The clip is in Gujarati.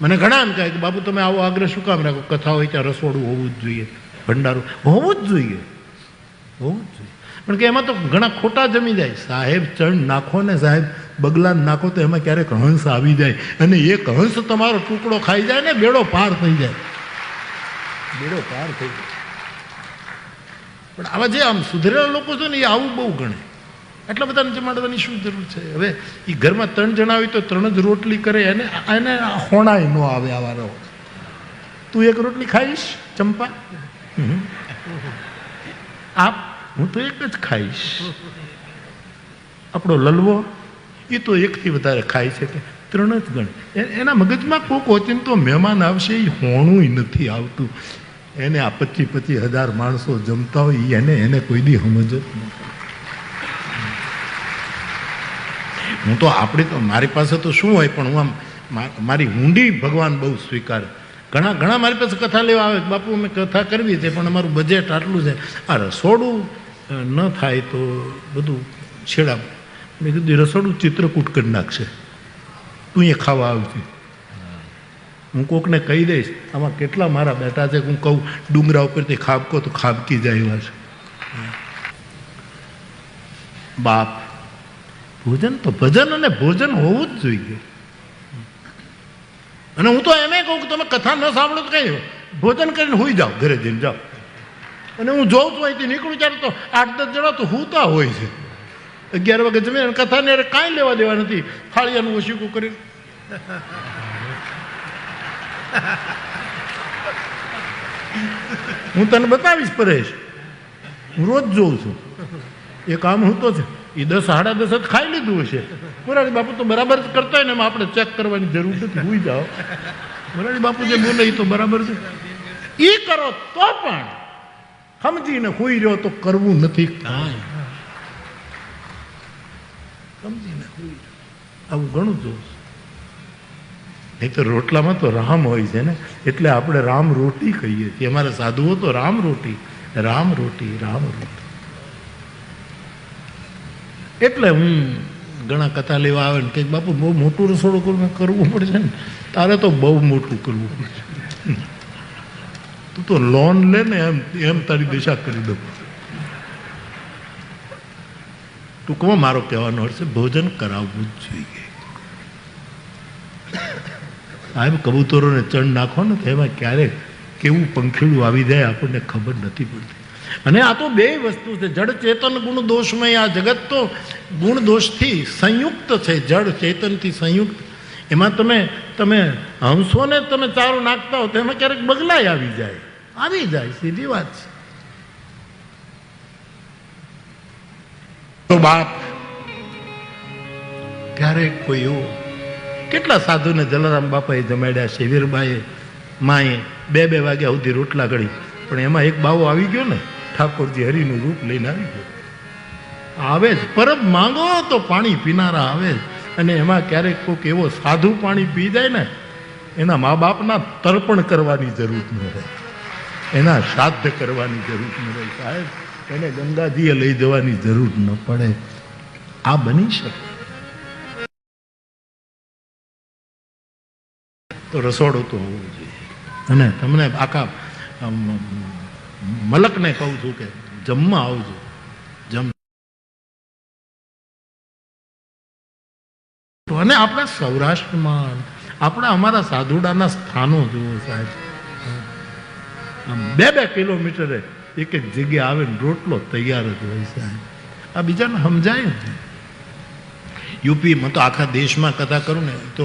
મને ઘણા એમ કહે કે બાબુ તમે આવો આગ્રહ શું કામ રાખો? કથા હોય ત્યાં રસોડું હોવું જ જોઈએ, ભંડારું હોવું જ જોઈએ, હોવું જ જોઈએ. પણ કે એમાં તો ઘણા ખોટા જમી જાય. સાહેબ, ચણ નાખો ને સાહેબ, બગલા નાખો તો એમાં ક્યારેક હંસ આવી જાય. અને એક હંસ તમારો ટુકડો ખાઈ જાય ને બેડો પાર થઈ જાય. બેડો પાર થઈ જાય. પણ આવા જે આમ સુધરેલા લોકો છે ને, એ આવું બહુ ગણે. એટલા બધાને જમાડવાની શું જરૂર છે? હવે એ ઘરમાં ત્રણ જણા હોય તો ત્રણ જ રોટલી કરે, એને એને હોણાય ન આવે આવા રહો તું એક રોટલી ખાઈશ, ચંપા? આપ, હું તો એક જ ખાઈશ. આપણો લલવો એ તો એકથી વધારે ખાય છે કે ત્રણ જ ગણ. એના મગજમાં કોક વચન તો મહેમાન આવશે એ હોણું નથી આવતું. એને આ પચીસ પચીસ હજાર માણસો જમતા હોય એને એને કોઈ દી સમજ જ નથી. હું તો આપણી તો, મારી પાસે તો શું હોય પણ હું આમ મારી ઊંડી ભગવાન બહુ સ્વીકાર. ઘણા ઘણા મારી પાસે કથા લેવા આવે બાપુ, અમે કથા કરવી છે, પણ અમારું બજેટ આટલું છે. આ રસોડું ન થાય તો બધું છેડા. મેં કીધું રસોડું ચિત્રકૂટ કરી નાખશે. તું એ ખાવા આવતી હું કોકને કહી દઈશ, આમાં કેટલા મારા બેટા છે? હું કહું, ડુંગરા ઉપરથી ખાબકો તો ખાબકી જાય એવા છે. બાપ. ભોજન તો ભજન અને ભોજન હોવું જ જોઈએ. અને હું તો એમ કહું કે તમે કથા ન સાંભળો તો કઈ ભોજન કરીને હોઈ જાઓ, ઘરે જઈને જાઓ. અને હું જોઉં છું અહીંથી નીકળું ત્યારે તો આઠ દસ જણા તો હુતા હોય છે. અગિયાર વાગે જમીને અને કથાને અરે કાંઈ લેવા દેવા નથી. થાળીયાનું ઓશીકું કરી હું તને બતાવીશ પરેશ. હું રોજ જોઉં છું. એ કામ હું તો છે. એ દસ સાડા દસ જ ખાઈ લીધું હશે. મોરારી બાપુ તો બરાબર જ કરતા હોય ને એમાં આપણે ચેક કરવાની જરૂર નથી. ભૂઈ જાઓ. મોરારી બાપુ જે બોલે એ તો બરાબર છે. એ કરો તો પણ સમજીને હોઈ રહ્યો તો કરવું નથી. કાંઈ. સમજીને હોઈ આવું ઘણું જોઉં નહીં તો રોટલામાં તો રામ હોય છે ને. એટલે આપણે રામ રોટી કહીએ છીએ. અમારા સાધુઓ તો રામ રોટી. રામ રોટી રામ રોટી. એટલે હું ઘણા કથા લેવા આવે ને કે બાપુ, બહુ મોટું રસોડું કરવું પડશે ને. તારે તો બહુ મોટું કરવું પડશે. તું તો લોન લે ને એમ એમ તારી દિશા કરી દઉં. ટૂંકમાં મારો કહેવાનો અર્થ ભોજન કરાવવું જ જોઈએ. સાહેબ, કબૂતરોને ચણ નાખો ને તો એમાં ક્યારેક કેવું પંખીડું આવી જાય આપણને ખબર નથી પડતી. અને આ તો બે વસ્તુ છે. જડ ચેતન ગુણ દોષમય આ જગત તો ગુણ દોષથી સંયુક્ત છે. જડ ચેતનથી સંયુક્ત. એમાં તમે તમે હંસોને તમે ચારો નાખતા હો તો એમાં ક્યારેક બગલાય આવી જાય. આવી જાય સીધી વાત છે. તો બાપ ક્યારેક કોઈ એવું કેટલા સાધુને જલારામ બાપાએ જમાડ્યા છે વીરબાએ માએ બે બે વાગ્યા સુધી રોટલા ઘડી પણ એમાં એક બાવો આવી ગયો ને. ઠાકોરજી હરિનું રૂપ લઈને આવી ગયો. આવે જ, પરબ માંગો તો પાણી પીનારા આવે જ. અને એમાં ક્યારેક કોઈક એવો સાધુ પાણી પી જાય ને, એના મા બાપના તર્પણ કરવાની જરૂર ન રહે. એના શ્રાદ્ધ કરવાની જરૂર ન રહે સાહેબ. એને ગંગાજીએ લઈ જવાની જરૂર ન પડે. આ બની શકે. તો રસોડું તો હોવું જોઈએ. અને તમને આખા મલકને કહું છું કે જમવા આવજો. અને આપણે સૌરાષ્ટ્રમાં, આપણે અમારા સાધુડાના સ્થાનો જુઓ સાહેબ. બે બે કિલોમીટરે એક એક જગ્યા આવે ને રોટલો તૈયાર જ હોય સાહેબ. આ બીજાને સમજાય ને યુપી યુપીમાં તો આખા દેશમાં કથા કરું ને, તો